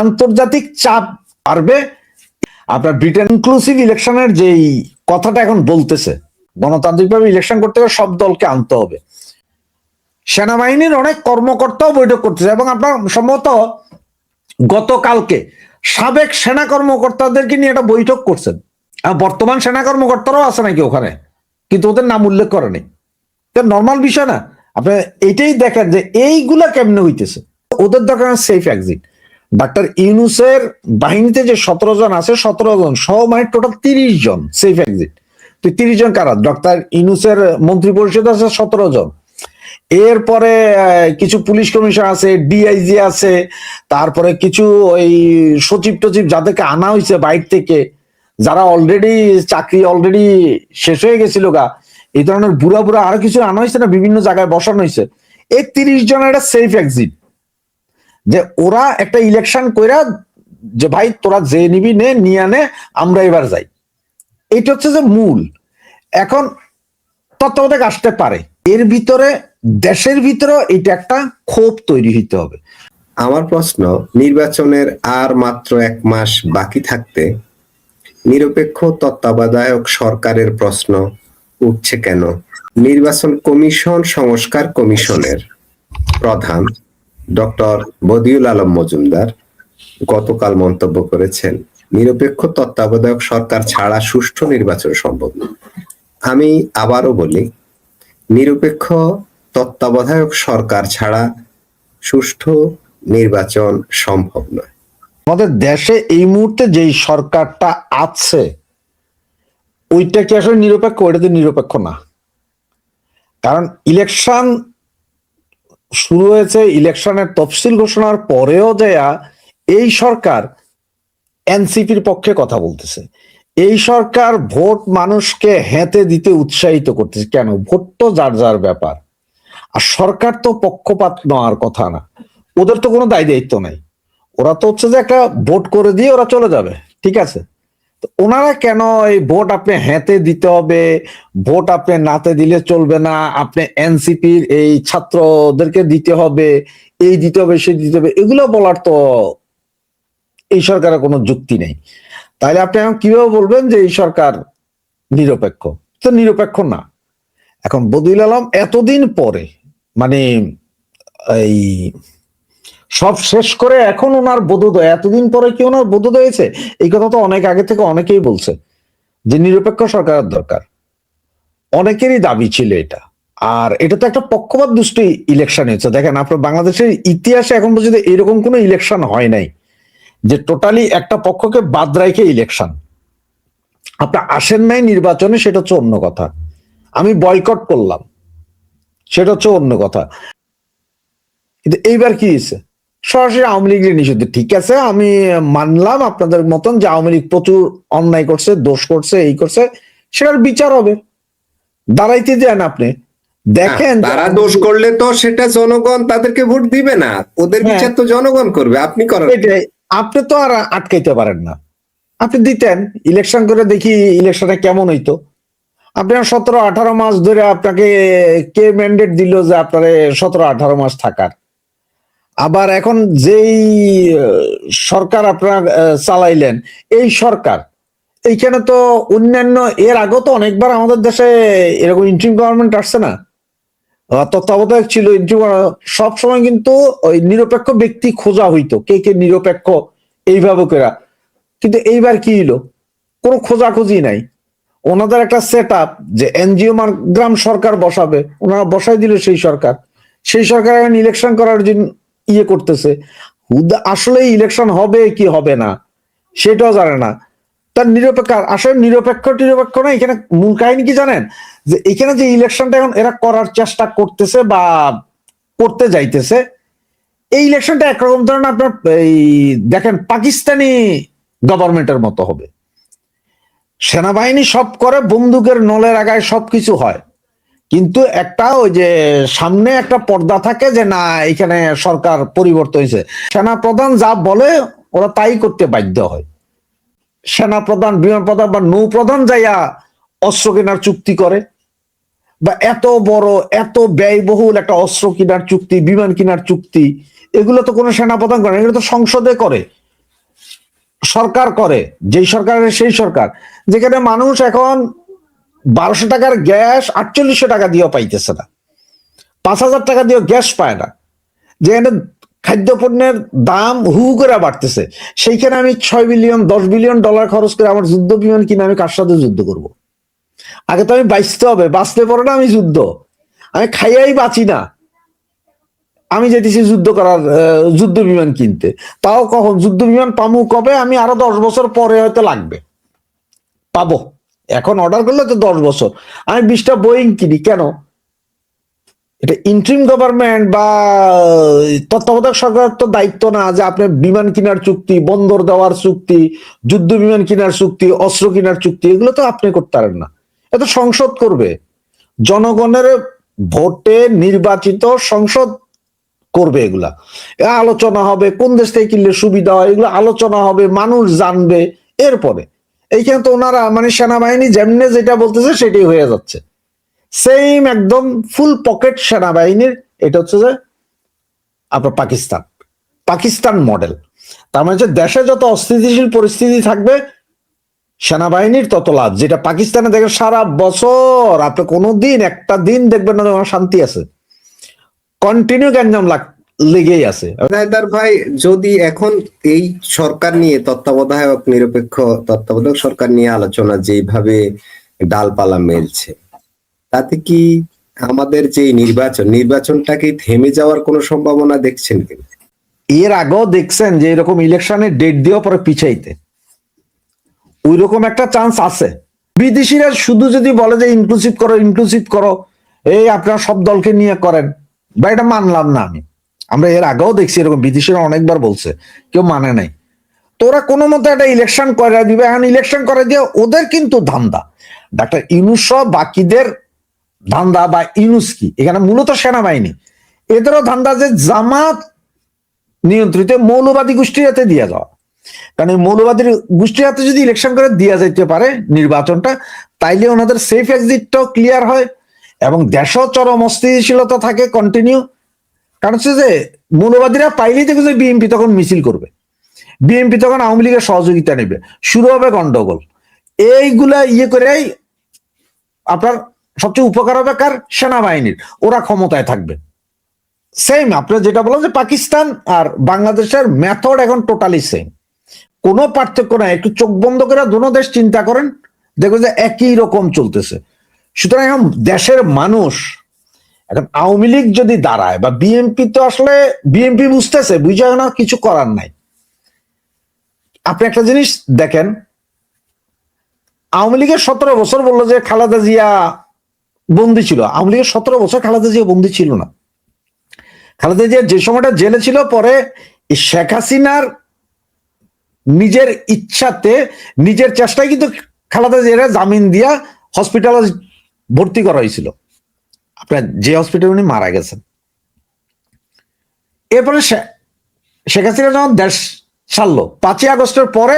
আন্তর্জাতিক চাপ বাড়বে। আপনার ব্রিটেন ইনক্লুসিভ ইলেকশনের যেই কথাটা এখন বলতেছে, গণতান্ত্রিকভাবে ইলেকশন করতে গেলে সব দলকে আনতে হবে। সেনাবাহিনীর অনেক কর্মকর্তাও বৈঠক করতেছে এবং আপনার সম্ভবত গতকালকে সাবেক সেনা কর্মকর্তাদেরকে নিয়ে একটা বৈঠক করছেন। বর্তমান সেনা কর্মকর্তারাও আছে নাকি ওখানে? কিন্তু ওদের নাম উল্লেখ করেনি নর্মাল বিষয় না। আপনি এটাই দেখেন যে এইগুলা কেমনে হইতেছে। ওদের দরকার সেফ এক্সিট ডাক্তার ইউনুসের বাহিনীতে যে সতেরো জন আছে, সতেরো জন সহ মানে টোটাল তিরিশ জন সেফ এক্সিট তো তিরিশ জন কারা? ডক্টর ইউনুসের মন্ত্রী পরিষদ আছে, সতেরো জন। এরপরে কিছু পুলিশ কমিশন আছে ডিআইজি আছে, তারপরে কিছু ওই সচিব টচিব যাদেরকে আনা হয়েছে বাইর থেকে, যারা অলরেডি চাকরি অলরেডি শেষ হয়ে গেছিল গা, এই ধরনের বুড়া বুড়া আরও কিছু আনা হয়েছে না? বিভিন্ন জায়গায় বসানো হয়েছে। এই তিরিশ জনের একটা সেফ এক্সিট যে ওরা একটা ইলেকশন কইরা যে, ভাই, তোরা যে নিবি নে, নিয়ে আমরা এবার যাই। এটা হচ্ছে যে মূল। এখন তত্ত্বাবধায়ক আসতে পারে। এর ভিতরে, দেশের ভিতরে এটা একটা ক্ষোভ তৈরি হইতে হবে। আমার প্রশ্ন, নির্বাচনের আর মাত্র এক মাস বাকি থাকতে নিরপেক্ষ তত্ত্বাবধায়ক সরকারের প্রশ্ন উঠছে কেন? নির্বাচন কমিশন, সংস্কার কমিশনের প্রধান ডক্টর বদিউল আলম মজুমদার গতকাল মন্তব্য করেছেন, নিরপেক্ষ তত্ত্বাবধায়ক সরকার ছাড়া সুষ্ঠু নির্বাচন সম্ভব আমি আবারও বলি, নিরপেক্ষ তত্ত্বাবধায়ক সরকার ছাড়া সুষ্ঠু নির্বাচন সম্ভব নয়। আমাদের দেশে এই মুহূর্তে যেই সরকারটা আছে, ওইটা কি আসলে নিরপেক্ষ, ওইটা তো নিরপেক্ষ না। কারণ ইলেকশন শুরু হয়েছে ইলেকশনের তফসিল ঘোষণার পরেও দেয়া এই সরকার এনসিপির পক্ষে কথা বলতেছে। এই সরকার ভোট মানুষকে হেঁতে দিতে উৎসাহিত করতেছে। কেন? ভোট তো যার যার ব্যাপার। আর সরকার তো পক্ষপাত নেওয়ার কথা না। ওদের তো কোনো দায় দায়িত্ব নাই। ওরা তো হচ্ছে যে একটা ভোট করে দিয়ে ওরা চলে যাবে। ঠিক আছে? ওনারা কেন এই ভোট আপনি হেঁতে দিতে হবে? ভোট আপনি নাতে দিলে চলবে না। আপনি এনসিপির এই ছাত্রদেরকে দিতে হবে। এই দিতে হবে, সেই দিতে হবে। এগুলো বলার তো এই সরকারের কোনো যুক্তি নেই। তাহলে আপনি এখন কীভাবে বলবেন যে এই সরকার নিরপেক্ষ? তো নিরপেক্ষ না। এখন বদিউল আলম এতদিন পরে মানে এই সব শেষ করে এখন ওনার বোধোদয়, এতদিন পরে কি ওনার বোধোদয় হয়েছে? এই কথা তো অনেক আগে থেকে অনেকেই বলছে যে নিরপেক্ষ সরকারের দরকার। অনেকেরই দাবি ছিল এটা। আর এটা তো একটা পক্ষপাত দুষ্টি ইলেকশন হয়েছে। দেখেন, আপনার বাংলাদেশের ইতিহাসে এখন পর্যন্ত এরকম কোনো ইলেকশন হয় নাই যে টোটালি একটা পক্ষকে বাদ রাখে ইলেকশন আপনার আসেন নাই নির্বাচনে, সেটা হচ্ছে অন্য কথা। আমি বয়কট করলাম, সেটা হচ্ছে অন্য কথা। কিন্তু এইবার কি হয়েছে? সরাসরি আওয়ামী লীগের নিষিদ্ধ। ঠিক আছে আমি মানলাম আপনাদের মতন যে আওয়ামী লীগ প্রচুর অন্যায় করছে দোষ করছে এই করছে সেটার বিচার হবে। দাঁড়াইতে দেন আপনি। দেখেন তারা দোষ করলে তো সেটা জনগণ তাদেরকে ভোট দিবে না। ওদের হ্যাঁ। বিচার তো জনগণ করবে আপনি করেন। আপনি তো আর আটকাইতে পারেন না। আপনি দিতেন ইলেকশন করে দেখি ইলেকশনে কেমন হইতো। আপনি সতেরো আঠারো মাস ধরে আপনাকে কে ম্যান্ডেট দিল যে আপনার সতেরো আঠারো মাস থাকার? আবার এখন যেই সরকার আপনার চালাইলেন, এই সরকার, এইখানে তো অন্যান্য, এর আগেও তো অনেকবার আমাদের দেশে এরকম ইন্ট্রিম গভর্নমেন্ট আসছে না? তত্ত্বাবধায়ক ছিল ইন্ট্রিম সব সময় কিন্তু ওই নিরপেক্ষ ব্যক্তি খোঁজা হইতো, কে কে নিরপেক্ষ, এইভাবে করে। কিন্তু এইবার কি হলো কোনো খোঁজাখুঁজি নাই। ওনাদের একটা সেট আপ যে এনজিও গ্রাম সরকার বসাবে, ওনারা বসাই দিল সেই সরকার। সেই সরকার ইলেকশন করার জন্য ইয়ে করতেছে। আসলে ইলেকশন হবে কি হবে না, সেটাও জানে না। তার নিরপেক্ষ, আসলে নিরপেক্ষ নিরপেক্ষ না, এখানে মূল কাহিনী কি জানেন? যে এখানে যে ইলেকশনটা এখন এরা করার চেষ্টা করতেছে বা করতে যাইতেছে, এই ইলেকশনটা একরকম ধরেন আপনার এই দেখেন পাকিস্তানি গভর্নমেন্টের মতো হবে। সেনাবাহিনী সব করে, বন্দুকের নলের আগায় সবকিছু হয়। কিন্তু একটা ওই যে সামনে একটা পর্দা থাকে যে না, এখানে সরকার পরিবর্তন হয়েছে। সেনা প্রধান যা বলে, ওরা তাই করতে বাধ্য হয়। সেনা প্রধান বিমান প্রধান বা নৌ প্রধান যাইয়া অস্ত্র কেনার চুক্তি করে বা এত বড়, এত ব্যয়বহুল একটা অস্ত্র কেনার চুক্তি, বিমান কেনার চুক্তি, এগুলো তো কোনো সেনাপ্রধান করে এগুলো তো সংসদে করে, সরকার করে, যেই সরকারের সেই সরকার। যেখানে মানুষ এখন বারোশো টাকার গ্যাস আটচল্লিশশো টাকা দিয়েও পাইতেছে না। পাঁচ হাজার টাকা দিয়েও গ্যাস পায় না। যেখানে খাদ্যপণ্যের দাম হু করে বাড়তেছে। সেইখানে আমি ছয় বিলিয়ন, দশ বিলিয়ন ডলার খরচ করে আমার যুদ্ধ বিমান কিনে আমি কার সাথে যুদ্ধ করব? আগে তো আমি বাঁচতে হবে বাঁচতে পারো না আমি যুদ্ধ। আমি খাইয়াই বাঁচি না। আমি যেতেছি যুদ্ধ করার যুদ্ধ বিমান কিনতে। তাও কখন? যুদ্ধ বিমান পামু কবে? আমি আরও দশ বছর পরে হয়তো লাগবে। পাবো। এখন অর্ডার করলে তো দশ বছর। আমি বিশটা বোয়িং কিনি, কেন? এটা ইন্ট্রিম গভর্নমেন্ট বা তত্ত্বাবধায়ক সরকারের তো দায়িত্ব না যে আপনি বিমান কেনার চুক্তি, বন্দর দেওয়ার চুক্তি, যুদ্ধ বিমান কেনার চুক্তি, অস্ত্র কেনার চুক্তি, এগুলো তো আপনি করতে পারেন না। এটা সংসদ করবে। জনগণের ভোটে নির্বাচিত সংসদ করবে এগুলা। আলোচনা হবে, কোন দেশ থেকে কিনলে সুবিধা হয়, এগুলো আলোচনা হবে, মানুষ জানবে, এরপরে। এইখানে তো ওনারা মানে সেনাবাহিনী যেমনে যেটা বলতেছে সেটাই হয়ে যাচ্ছে। সেম একদম ফুল পকেট সেনাবাহিনীর, এটা হচ্ছে যে আপনার পাকিস্তান। পাকিস্তান মডেল তার মানে দেশে যত অস্থিতিশীল পরিস্থিতি থাকবে, সেনাবাহিনীর তত লাভ। যেটা পাকিস্তানে দেখে সারা বছর, আপনি কোনোদিন একটা দিন দেখবেন না শান্তি আছে। কন্টিনিউ গ্যাঞ্জাম লেগেই আছে। হায়দার ভাই যদি এখন এই সরকার নিয়ে তত্ত্বাবধায়ক নিরপেক্ষ তত্ত্বাবধায়ক সরকার নিয়ে আলোচনা যেভাবে ডালপালা মেলছে তাতে কি আমাদের যে নির্বাচন নির্বাচনটাকে থেমে যাওয়ার কোনো সম্ভাবনা দেখছেন কিনা? এর আগেও দেখছেন যে এরকম ইলেকশনের ডেট দিয়েও পরে পিছাইতে। ওই রকম একটা চান্স আছে। বিদেশিরা শুধু যদি বলে যে ইনক্লুসিভ করো ইনক্লুসিভ করো এই আপনারা সব দলকে নিয়ে করেন বা এটা মানলাম না আমি। আমরা এর আগেও দেখছি এরকম, বিদেশিরা অনেকবার বলছে, কেউ মানে নাই। তো ওরা কোনো মতো একটা ইলেকশন করে দিবে, এখন ইলেকশন করে দিয়ে ওদের কিন্তু ধান্দা। ডাক্তার ইনুস বাকিদের ধান্দা বা ইনুস কি? এখানে মূলত সেনাবাহিনী। এদেরও ধান্দা যে জামাত নিয়ন্ত্রিত, মৌলবাদী গোষ্ঠীর হাতে দিয়ে যাওয়া কারণ মৌলবাদী গোষ্ঠীর হাতে যদি ইলেকশন করে দেওয়া যাইতে পারে নির্বাচনটা, তাইলে ওনাদের সেফ এক্সিটটাও ক্লিয়ার হয় এবং দেশও চরম অস্থিতিশীলতা থাকে কন্টিনিউ কারণ হচ্ছে যে, মৌলবাদীরা পাইলেই দেখবে যে বিএনপি তখন মিছিল করবে। বিএনপি তখন আওয়ামী লীগের সহযোগিতা নেবে। শুরু হবে গন্ডগোল। এইগুলা ইয়ে করেই আপনার সবচেয়ে উপকার হবে কার? সেনাবাহিনীর। ওরা ক্ষমতায় থাকবে। সেম আপনার যেটা বললেন যে পাকিস্তান আর বাংলাদেশের মেথড এখন টোটালি সেম কোনো পার্থক্য নাই। একটু চোখ বন্ধ করে দুনো দেশ চিন্তা করেন। দেখবেন যে একই রকম চলতেছে। সুতরাং এখন দেশের মানুষ এখন আওয়ামী লীগ যদি দাঁড়ায়, বা বিএনপি তো আসলে বিএনপি বুঝতেছে, বুঝে না, কিছু করার নাই। আপনি একটা জিনিস দেখেন, আওয়ামী লীগের সতেরো বছর বলল যে খালেদা জিয়া বন্দি ছিল। আওয়ামী লীগের সতেরো বছর খালেদা জিয়া বন্দি ছিল না। খালেদা জিয়া যে সময়টা জেলে ছিল, পরে শেখ হাসিনার নিজের ইচ্ছাতে, নিজের চেষ্টায় কিন্তু খালেদা জিয়ার জামিন দিয়া হসপিটালে ভর্তি করা হয়েছিল। আপনার যে হসপিটালে উনি মারা গেছেন। এরপরে শেখ হাসিনা যখন দেশ ছাড়লো, পাঁচই আগস্টের পরে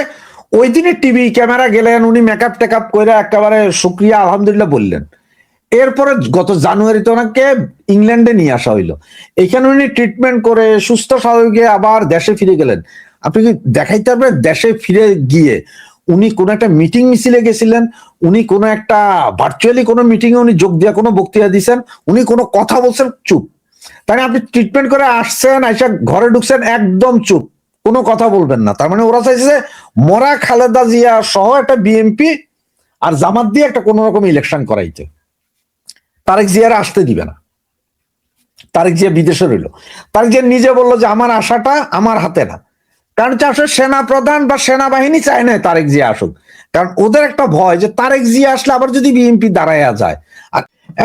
ওই দিনে টিভি ক্যামেরা গেলেন, উনি মেকআপ টেকআপ করে একেবারে শুক্রিয়া, আলহামদুলিল্লাহ বললেন। এরপরে গত জানুয়ারিতে ওনাকে ইংল্যান্ডে নিয়ে আসা হইল। এখানে উনি ট্রিটমেন্ট করে সুস্থ স্বাভাবিক আবার দেশে ফিরে গেলেন। আপনি কি দেখাইতে পারবেন দেশে ফিরে গিয়ে উনি কোন একটা মিটিং মিছিলে গেছিলেন, উনি কোন একটা ভার্চুয়ালি কোনো মিটিং এ উনি যোগ দিয়া, কোনো বক্তৃতা দিচ্ছেন উনি কোনো কথা বলছেন, চুপ। তাই আপনি ট্রিটমেন্ট করে আসছেন, আইসা ঘরে ঢুকছেন, একদম চুপ। কোনো কথা বলবেন না। তার মানে ওরা চাইছে মরা খালেদা জিয়া সহ একটা বিএনপি আর জামাত দিয়ে একটা কোন রকম ইলেকশন করাইতে। তারেক জিয়ারা আসতে দিবে না। তারেক জিয়া বিদেশে রইল। তারেক জিয়া নিজে বলল যে, আমার আশাটা আমার হাতে না। কারণ হচ্ছে আসলে সেনা প্রধান বা সেনাবাহিনী চায় না তারেক জিয়া আসুক। কারণ ওদের একটা ভয় যে তারেক জিয়া আসলে আবার যদি বিএনপি দাঁড়াইয়া যায়। আর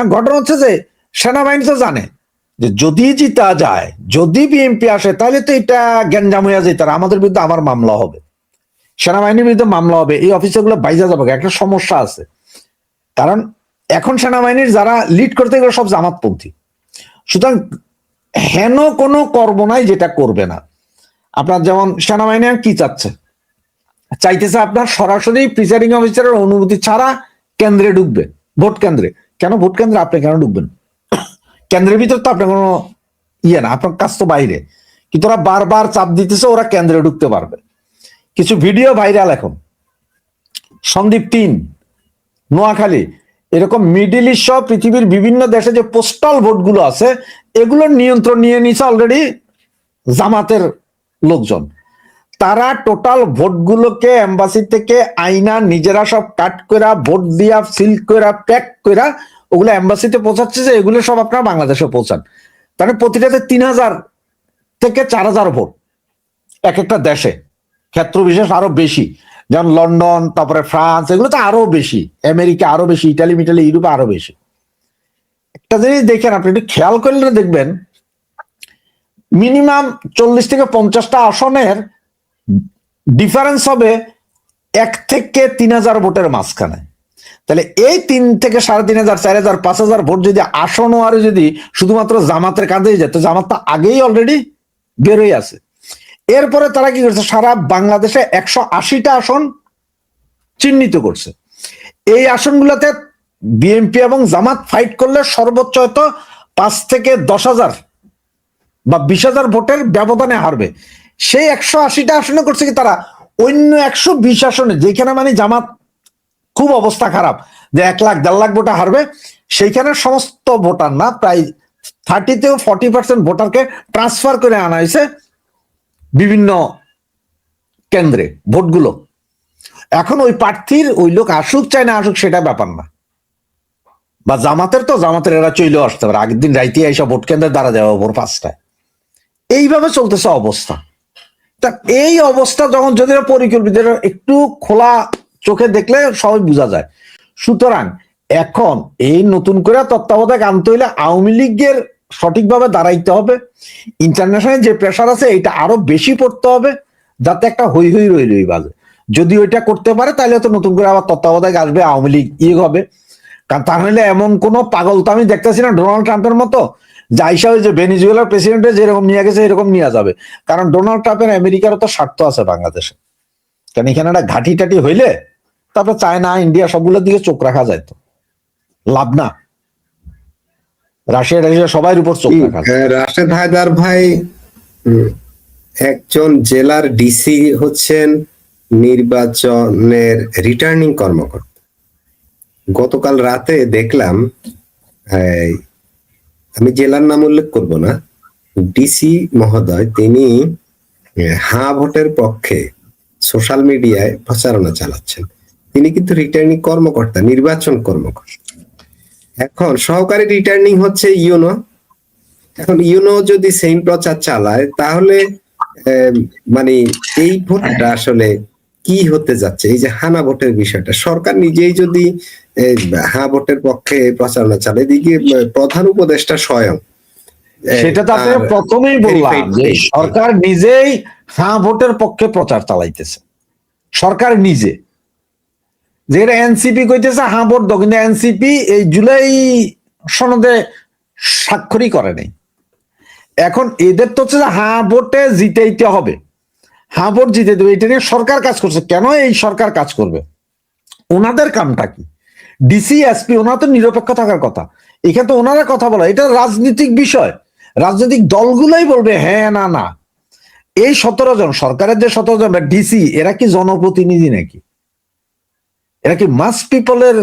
ঘটনা হচ্ছে যে সেনাবাহিনী তো জানে যে যদি জিতা যায়, যদি বিএনপি আসে, তাহলে তো এটা গ্যাঞ্জাম হইয়া যেত আর আমাদের বিরুদ্ধে আমার মামলা হবে। সেনাবাহিনীর বিরুদ্ধে মামলা হবে, এই অফিসারগুলো বাইজা যাবে। একটা সমস্যা আছে। কারণ এখন সেনাবাহিনীর যারা লিড করতে গেলে সব জামাতপন্থী। সুতরাং হেন কোনো কর্ম নাই যেটা করবে না। আপনার যেমন সেনাবাহিনী কি চাচ্ছে? চাইতেছে আপনার সরাসরি প্রিসাইডিং অফিসারের অনুমতি ছাড়া কেন্দ্রে ঢুকবে, ভোট কেন্দ্রে। কেন ভোট কেন্দ্রে আপনি কেন ঢুকবেন? কেন্দ্রের ভিতর তো আপনার কোনো ইয়ে না, আপনার কাজ তো বাইরে। কিন্তু ওরা বারবার চাপ দিতেছে, ওরা কেন্দ্রে ঢুকতে পারবে। কিছু ভিডিও ভাইরাল এখন। সন্দীপ তিন, নোয়াখালী। এরকম মিডিল ইস্ট সহ পৃথিবীর বিভিন্ন দেশে যে পোস্টাল ভোটগুলো আছে, এগুলোর নিয়ন্ত্রণ নিয়ে নিছে অলরেডি জামাতের লোকজন। তারা টোটাল ভোটগুলোকে এম্বাসি থেকে আইনা নিজেরা সব কাট করা ভোট দিয়া সিল করা প্যাক করা ওগুলো এম্বাসিতে পৌঁছাচ্ছে যে এগুলো সব আপনারা বাংলাদেশে পৌঁছান। তাহলে প্রতিটাতে তিন হাজার থেকে চার হাজার ভোট এক একটা দেশে। ক্ষেত্র বিশেষ আরও বেশি। যেমন লন্ডন, তারপরে ফ্রান্স এগুলো তো আরও বেশি। আমেরিকা আরও বেশি, ইটালি, মিটালি, ইউরোপে আরও বেশি। একটা জিনিস দেখেন, আপনি একটু খেয়াল করলে দেখবেন মিনিমাম চল্লিশ থেকে পঞ্চাশটা আসনের ডিফারেন্স হবে এক থেকে তিন হাজার ভোটের মাঝখানে। তাহলে এই তিন থেকে সাড়ে তিন হাজার, চার হাজার, পাঁচ হাজার ভোট যদি আসন আর যদি শুধুমাত্র জামাতের কাঁধেই যেত জামাত তো আগেই অলরেডি বেরোই আছে। এরপরে তারা কি করছে? সারা বাংলাদেশে একশো আশিটা আসন চিহ্নিত করছে। এই আসনগুলোতে বিএনপি এবং জামাত ফাইট করলে সর্বোচ্চ হয়তো পাঁচ থেকে দশ হাজার বা বিশ হাজার ভোটের ব্যবধানে হারবে। সেই একশো আশিটা আসনে করছে কি তারা? অন্য একশো বিশ আসনে, যেখানে মানে জামাত খুব অবস্থা খারাপ, যে এক লাখ, দেড় লাখ ভোটে হারবে, সেইখানে সমস্ত ভোটার না, প্রায় থার্টি থেকে ফর্টি পার্সেন্ট ভোটারকে ট্রান্সফার করে আনা হয়েছে বিভিন্ন কেন্দ্রে ভোটগুলো। এখন ওই প্রার্থীর, ওই লোক আসুক চায় না আসুক, সেটা ব্যাপার না। বা জামাতের তো, জামাতের এরা চইলেও আসতে পারে। আগের দিন রাইতে এসব ভোট কেন্দ্রে দাঁড়া যাওয়া ভোর পাঁচটায়। এইভাবে চলতেছে অবস্থা। তা এই অবস্থা যখন যদি পরিকল্পিত একটু খোলা চোখে দেখলে সবাই বোঝা যায়। সুতরাং এখন এই নতুন করে তত্ত্বাবধায়ক আনতে হইলে আওয়ামী লীগের সঠিকভাবে দাঁড়াইতে হবে। ইন্টারন্যাশনাল যে প্রেশার আছে, এটা আরও বেশি পড়তে হবে, যাতে একটা হই হই রইল বাজে। যদি ওইটা করতে পারে, তাহলে তো নতুন করে আবার তত্ত্বাবধায়ক আসবে, আওয়ামী লীগ ইয়ে হবে। কারণ তাহলে এমন কোন পাগল তো আমি দেখতেছি না, ডোনাল্ড ট্রাম্পের মতো যাইসা ওই যে ভেনিজুয়েলার প্রেসিডেন্টে যেরকম নিয়ে গেছে এরকম নিয়ে যাবে। কারণ ডোনাল্ড ট্রাম্পের আমেরিকারও তো স্বার্থ আছে বাংলাদেশে। কারণ এখানে একটা ঘাটি টাটি হইলে তারপরে চায়না ইন্ডিয়া সবগুলোর দিকে চোখ রাখা যায় তো। লাভ না। রাশিয়া রাশিয়া সবার উপর চোখ রাখা। হ্যাঁ, রাশেদ হায়দার ভাই একজন জেলার ডিসি হচ্ছেন নির্বাচনের রিটার্নিং কর্মকর্তা। গতকাল রাতে দেখলাম আমি জেলার নাম উল্লেখ করব না। ডিসি মহোদয়, তিনি হা ভোটের পক্ষে সোশ্যাল মিডিয়ায় প্রচারণা চালাচ্ছেন। তিনি কিন্তু রিটার্নিং কর্মকর্তা, নির্বাচন কর্মকর্তা। এখন সহকারী রিটার্নিং হচ্ছে ইউনো। এখন ইউনো যদি সেম প্রচার চালায়, তাহলে মানে এই ভোটটা আসলে কি হতে যাচ্ছে? এই যে হানা ভোটের বিষয়টা, সরকার নিজেই যদি হা ভোটের পক্ষে প্রচারণা চালায়। এদিকে প্রধান উপদেষ্টা স্বয়ং সেটা তো আপনাকে তার প্রথমেই বললাম যে সরকার নিজেই হ্যাঁ ভোটের পক্ষে প্রচার চালাইতেছে। সরকার নিজে। যেটা এনসিপি কইতেছে হ্যাঁ ভোট দাও কিন্তু এনসিপি এই জুলাই সনদে স্বাক্ষরই করে নাই। এখন এদের তো হচ্ছে যে হ্যাঁ ভোটে জিতেইতে হবে। হ্যাঁ ভোট জিতে দেবে এটা নিয়ে সরকার কাজ করছে। কেন এই সরকার কাজ করবে? ওনাদের কামটা কি? ডিসি এসপি ওনারা তো নিরপেক্ষ থাকার কথা। এখানে তো ওনারা কথা বলা এটা রাজনৈতিক বিষয়। রাজনৈতিক দলগুলোই বলবে হ্যাঁ না না। এই সতেরো জন সরকারের যে সতেরো জন ডিসি এরা কি জনপ্রতিনিধি নাকি? এরা কি মাস পিপলের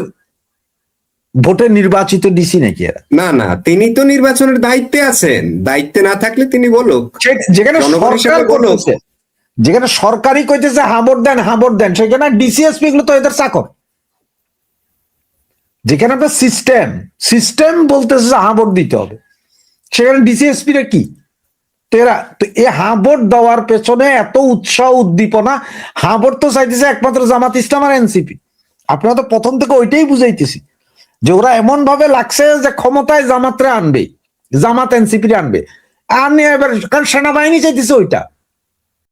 ভোটে নির্বাচিত ডিসি নাকি এরা? না না তিনি তো নির্বাচনের দায়িত্বে আছেন। দায়িত্বে না থাকলে তিনি বলুক। যেখানে সরকার। যেখানে সরকারই কইতেছে হাবর দেন হাবর দেন। সেখানে ডিসিএসপি গুলো তো এদের চাকর। যেখানে আপনার সিস্টেম সিস্টেম বলতেছে যে হাবর দিতে হবে। সেখানে ডিসিএসপি রা কি? তো এরা, তো এই হাবর দেওয়ার পেছনে এত উৎসাহ, উদ্দীপনা হাবর তো চাইতেছে একমাত্র জামাত ইসলাম আর এনসিপি আপনারা তো প্রথম থেকে ওইটাই বুঝাইতেছি যে ওরা এমন ভাবে লাগছে যে ক্ষমতায় জামাতরে আনবে, জামাত এনসিপি আনবে। আর নিয়ে এবার, কারণ সেনাবাহিনী চাইতেছে ওইটা।